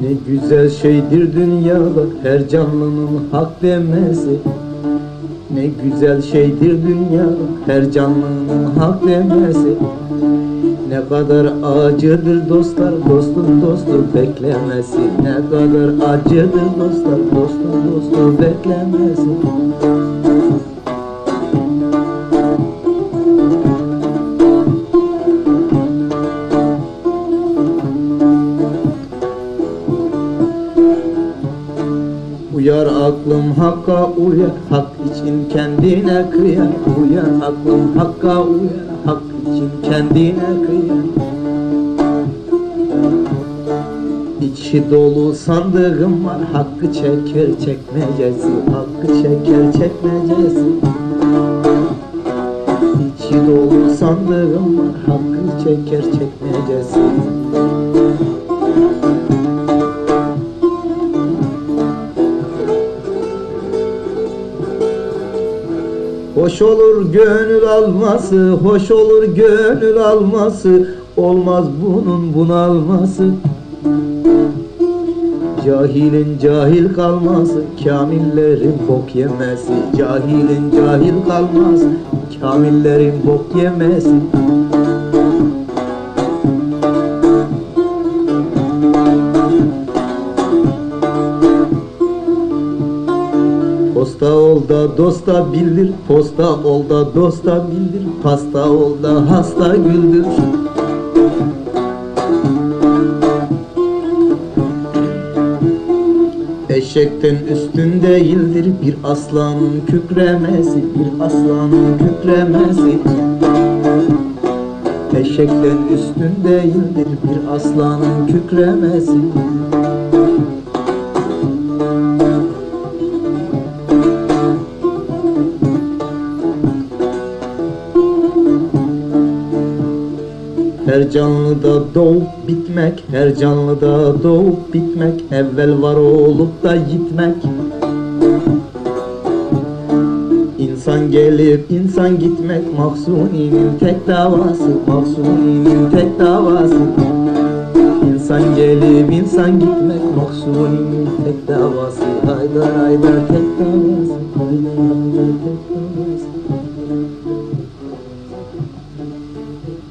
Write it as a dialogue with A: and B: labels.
A: Ne güzel şeydir dünyada her canlının hak demesi. Ne güzel şeydir dünyada her canlının hak demesi. Ne kadar acıdır dostlar dostun dostu beklemesi. Ne kadar acıdır dostlar dostun dostu beklemesi Uyar aklım hakka uyar. Hak için kendine kıyar. Uyar aklım hakka uyar. Hak için kendine kıyar. İçi dolu sandığım var. Hakkı çeker çekmecesi Hakkı çeker çekmecesi İçi dolu sandığım var. Hakkı çeker çekmecesi Hoş olur gönül alması, hoş olur gönül alması, olmaz bunun bunalması. Cahilin cahil kalması, kamillerin bok yemesi. Cahilin cahil kalması, kamillerin bok yemesi. Posta ol dosta bildir, posta ol dosta bildir, pasta ol hasta güldür. Eşekten üstün değildir bir aslanın kükremesi, bir aslanın kükremesi. Eşekten üstün değildir bir aslanın kükremesi. Her canlıda doğup bitmek, her canlıda doğup bitmek, evvel var olup da gitmek. İnsan gelip insan gitmek, Mahsuni'nin tek davası, Mahsuni'nin tek davası. İnsan gelip insan gitmek, Mahsuni'nin tek davası, Haydar Haydar tek davası, Haydar Haydar tek davası.